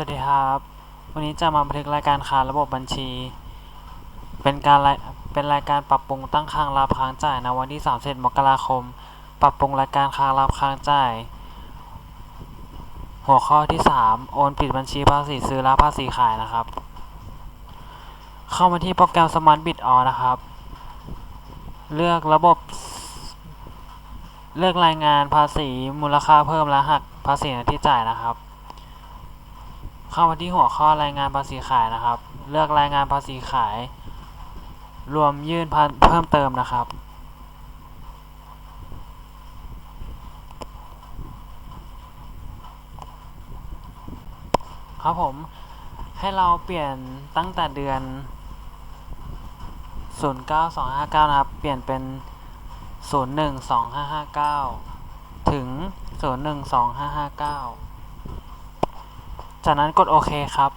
สวัสดีครับ วันนี้จะมาบันทึกรายการค้าระบบบัญชี เป็นการเป็นรายการปรับปรุงตั้งค้างรับค้างจ่ายในวันที่31มกราคม ปรับปรุงรายการค้างรับค้างจ่าย หัวข้อที่ 3 โอนปิดบัญชีภาษีซื้อและภาษีขายนะครับ เข้ามาที่โปรแกรม Smart Bid All นะครับ เลือกระบบ เลือกรายงานภาษีมูลค่าเพิ่มและหักภาษีที่จ่ายนะครับ เข้ามาที่หัวข้อรายงานภาษีขายนะครับ เลือกรายงานภาษีขาย รวมยื่นเพิ่มเติมนะครับ ครับผมให้เราเปลี่ยนตั้งแต่เดือน 09259 นะครับ เปลี่ยนเป็น 012559 ถึง 012559 จากนั้นกดโอเคครับ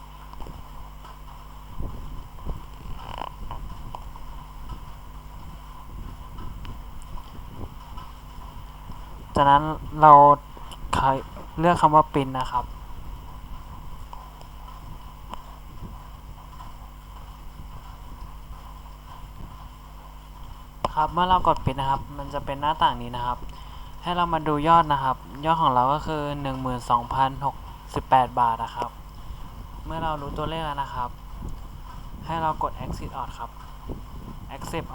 จากนั้นเราเลือกคำว่าปินนะครับ ครับเมื่อเรากดปิดนะครับ มันจะเป็นหน้าต่างนี้นะครับ ให้เรามาดูยอดนะครับ ยอดของเราก็คือ 18 บาทนะครับ เมื่อเรารู้ตัวเลขแล้วนะครับ ให้เรากด exit out ครับ accept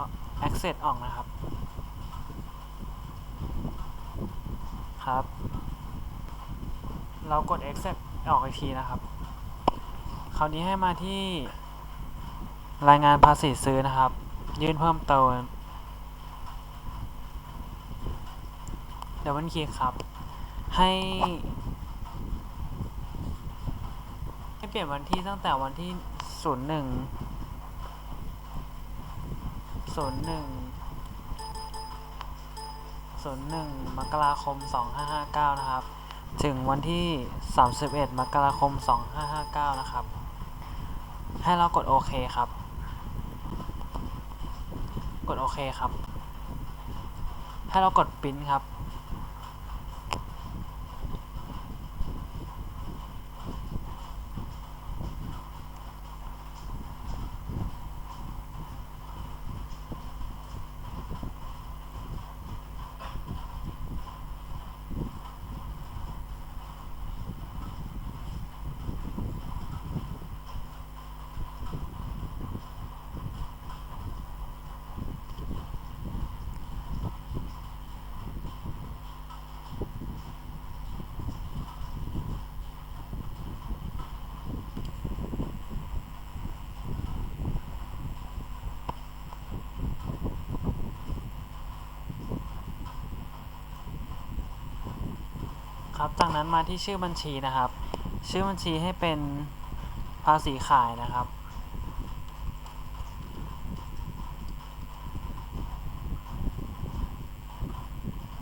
exit ออกนะครับ ครับ เรากด accept ออกอีกทีนะครับ คราวนี้ให้มาที่รายงานภาษีซื้อนะครับ ยื่นเพิ่มเติมเดี๋ยวมันคีย์ครับ ให้ ให้เปลี่ยนวันที่ตั้งแต่วันที่ศูนย์หนึ่งศูนย์หนึ่งศูนย์หนึ่งมกราคมสองห้าห้าเก้านะครับ ถึงวันที่สามสิบเอ็ดมกราคมสองห้าห้าเก้านะครับ ให้เรากดโอเคครับ กดโอเคครับ ให้เรากดปิ้นครับ ครับจากนั้นมาที่ชื่อบัญชีนะครับ ชื่อบัญชีให้เป็นภาษีขายนะครับ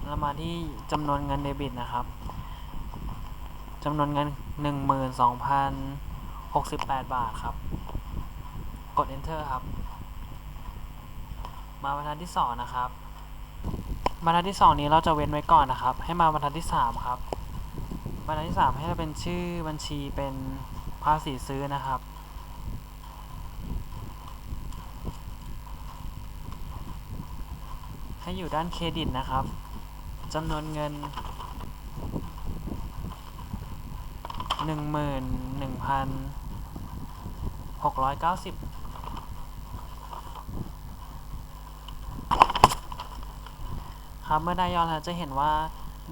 แล้วมาที่จำนวนเงินเดบิตนะครับจำนวนเงิน 12,068 บาทครับ กด enter ครับ มาบรรทัดที่ 2 นะครับบรรทัดที่ 2 นี้เราจะเว้นไว้ก่อนนะครับ ให้มาบรรทัดที่ 3 ครับ บรรทัดที่3ให้เราเป็นชื่อบัญชีเป็นภาษีซื้อนะครับ ให้อยู่ด้านเครดิตนะครับจำนวนเงินหนึ่งหมื่นหนึ่งพันหกร้อยเก้าสิบครับเมื่อได้ยอดแล้วจะเห็นว่า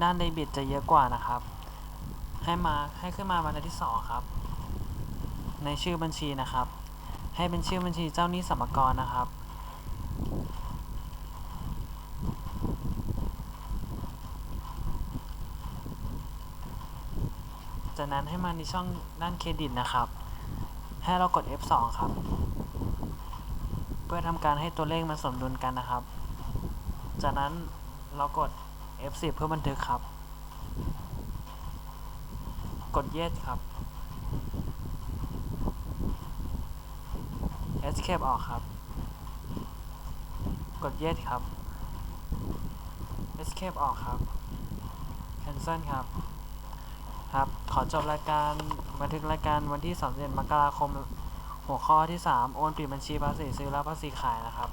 ด้านเดบิตจะเยอะกว่านะครับ ให้มาให้ขึ้นมาบรรทัดที่สองครับ ในชื่อบัญชีนะครับ ให้เป็นชื่อบัญชีเจ้าหนี้สมกรนะครับ จากนั้นให้มาในช่องด้านเครดิตนะครับ ให้เรากด F2 ครับ เพื่อทำการให้ตัวเลขมันสมดุลกันนะครับ จากนั้นเรากด F10 เพื่อบันทึกครับ กด Yes ครับ Escape ออกครับ กด Yes ครับ Escape ออกครับ Cancel ครับ ครับ ขอจบรายการบันทึกรายการวันที่31มกราคม หัวข้อที่ 3 โอนปิดบัญชีภาษีซื้อและภาษีขายนะครับ